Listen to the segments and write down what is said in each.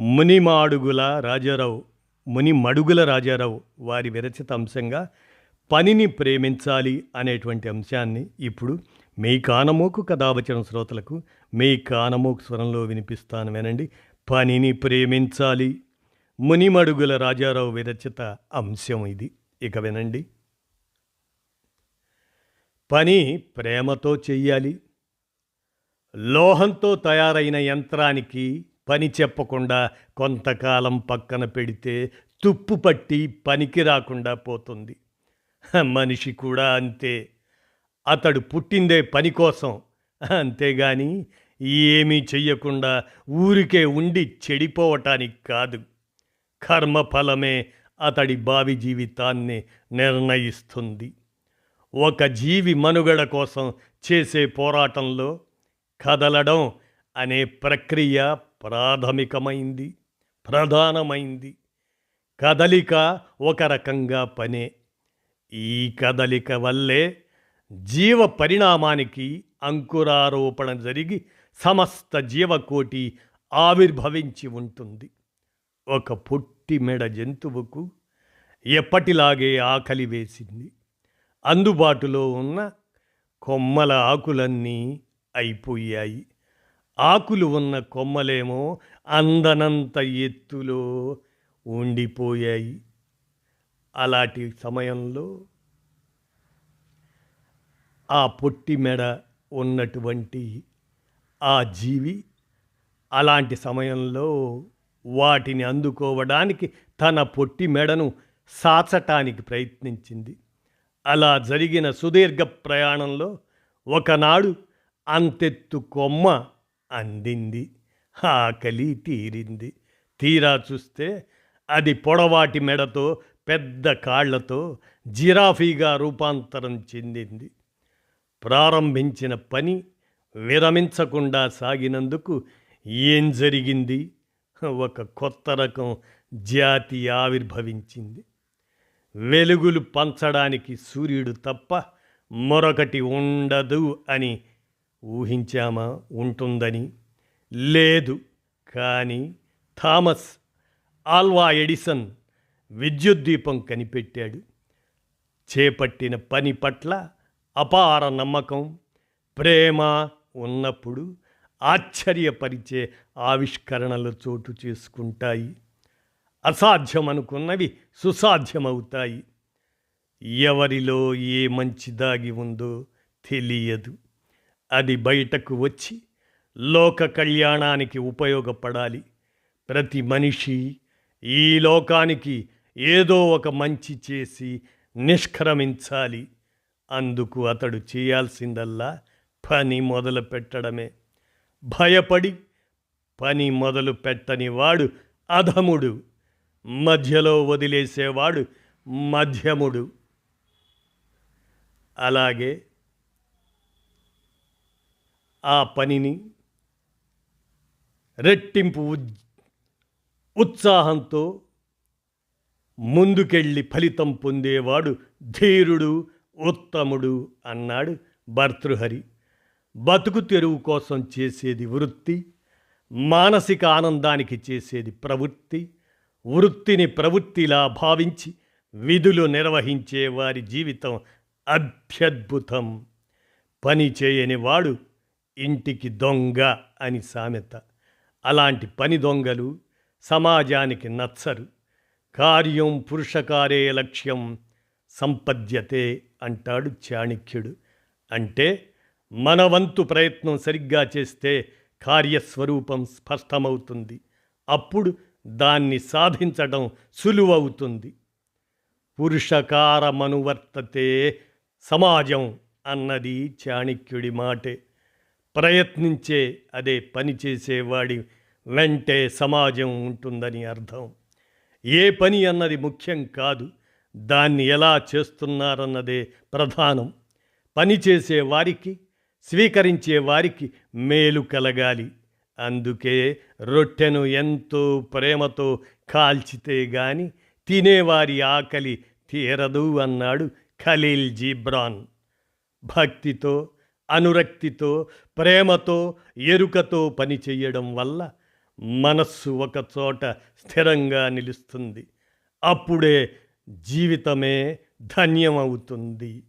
మునిమాడుగుల రాజారావు ముని మడుగుల రాజారావు వారి విరచిత అంశంగా పనిని ప్రేమించాలి అనేటువంటి అంశాన్ని ఇప్పుడు మీ కానమోకు కథావచన శ్రోతలకు మీ కానమోకు స్వరంలో వినిపిస్తాను వినండి. పనిని ప్రేమించాలి మునిమడుగుల రాజారావు విరచిత అంశం ఇది. ఇక వినండి. పని ప్రేమతో చెయ్యాలి లోహంతో తయారైన యంత్రానికి పని చెప్పకుండా కొంతకాలం పక్కన పెడితే తుప్పు పట్టి పనికి రాకుండా పోతుంది. మనిషి కూడా అంతే. అతడు పుట్టిందే పని కోసం. అంతేగాని ఏమీ చెయ్యకుండా ఊరికే ఉండి చెడిపోవటానికి కాదు. కర్మఫలమే అతడి భావి జీవితాన్ని నిర్ణయిస్తుంది. ఒక జీవి మనుగడ కోసం చేసే పోరాటంలో కదలడం అనే ప్రక్రియ ప్రాథమికమైంది ప్రధానమైంది. కదలిక ఒక రకంగా పనే. ఈ కదలిక వల్లే జీవ పరిణామానికి అంకురారోపణ జరిగి సమస్త జీవకోటి ఆవిర్భవించి ఉంటుంది. ఒక పొట్టి మెడ జంతువుకు ఎప్పటిలాగే ఆకలి వేసింది. అందుబాటులో ఉన్న కొమ్మల ఆకులన్నీ అయిపోయాయి. ఆకులు ఉన్న కొమ్మలేమో అందనంత ఎత్తులో ఉండిపోయాయి. అలాంటి సమయంలో ఆ పొట్టి మెడ ఉన్నటువంటి ఆ జీవి అలాంటి సమయంలో వాటిని అందుకోవడానికి తన పొట్టి మెడను సాచటానికి ప్రయత్నించింది. అలా జరిగిన సుదీర్ఘ ప్రయాణంలో ఒకనాడు అంతెత్తు కొమ్మ అందింది. ఆకలి తీరింది. తీరా చూస్తే అది పొడవాటి మెడతో పెద్ద కాళ్ళతో జిరాఫీగా రూపాంతరం చెందింది. ప్రారంభించిన పని విరమించకుండా సాగినందుకు ఏం జరిగింది? ఒక కొత్త రకం జాతి ఆవిర్భవించింది. వెలుగులు పంచడానికి సూర్యుడు తప్ప మరొకటి ఉండదు అని ఊహించామా? ఉంటుందని. లేదు కానీ థామస్ ఆల్వా ఎడిసన్ విద్యుత్ దీపం కనిపెట్టాడు. చేపట్టిన పని పట్ల అపార నమ్మకం ప్రేమ ఉన్నప్పుడు ఆశ్చర్యపరిచే ఆవిష్కరణలు చోటు చేసుకుంటాయి. అసాధ్యమనుకున్నవి సుసాధ్యమవుతాయి. ఎవరిలో ఏ మంచి దాగి ఉందో తెలియదు. అది బయటకు వచ్చి లోక కళ్యాణానికి ఉపయోగపడాలి. ప్రతి మనిషి ఈ లోకానికి ఏదో ఒక మంచి చేసి నిష్క్రమించాలి. అందుకు అతడు చేయాల్సిందల్లా పని మొదలు పెట్టడమే. భయపడి పని మొదలు పెట్టని వాడు అధముడు. మధ్యలో వదిలేసేవాడు మధ్యముడు. అలాగే ఆ పనిని రెట్టింపు ఉత్సాహంతో ముందుకెళ్ళి ఫలితం పొందేవాడు ధీరుడు ఉత్తముడు అన్నాడు భర్తృహరి. బతుకు తెరువు కోసం చేసేది వృత్తి మానసిక ఆనందానికి చేసేది ప్రవృత్తి వృత్తిని ప్రవృత్తిలా భావించి విధులు నిర్వహించే వారి జీవితం అభ్యద్భుతం. పని చేయని వాడు ఇంటికి దొంగ అని సామెత. అలాంటి పని దొంగలు సమాజానికి నచ్చరు. కార్యం పురుషకారే లక్ష్యం సంపద్యతే అంటాడు చాణిక్యుడు. అంటే మన వంతు ప్రయత్నం సరిగ్గా చేస్తే కార్యస్వరూపం స్పష్టమవుతుంది. అప్పుడు దాన్ని సాధించడం సులువవుతుంది. పురుషకారమనువర్తతే సమాజం అన్నది చాణిక్యుడి మాటే. ప్రయత్నించే అదే పని చేసేవాడి వెంటే సమాజం ఉంటుందని అర్థం. ఏ పని అన్నది ముఖ్యం కాదు దాన్ని ఎలా చేస్తున్నారన్నదే ప్రధానం. పని చేసే వారికి స్వీకరించే వారికి మేలు కలగాలి. అందుకే రొట్టెను ఎంతో ప్రేమతో కాల్చితే గాని తినేవారి ఆకలి తీరదు అన్నాడు ఖలీల్ జీబ్రాన్ భక్తితో అనురక్తితో ప్రేమతో ఎరుకతో పని చేయడం వల్ల మనస్సు ఒక చోట స్థిరంగా నిలుస్తుంది. అప్పుడే జీవితమే ధన్యమవుతుంది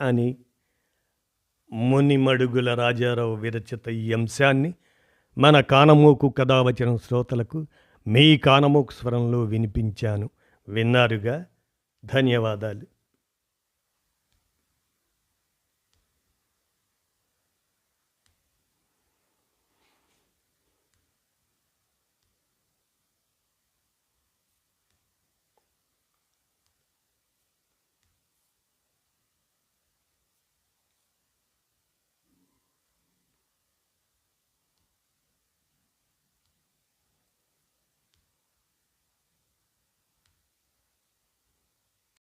అని మునిమడుగుల రాజారావు విరచిత ఈ అంశాన్ని మన కానమోకు కథావచనం శ్రోతలకు మీ కానమోకు స్వరంలో వినిపించాను. విన్నారుగా? ధన్యవాదాలు.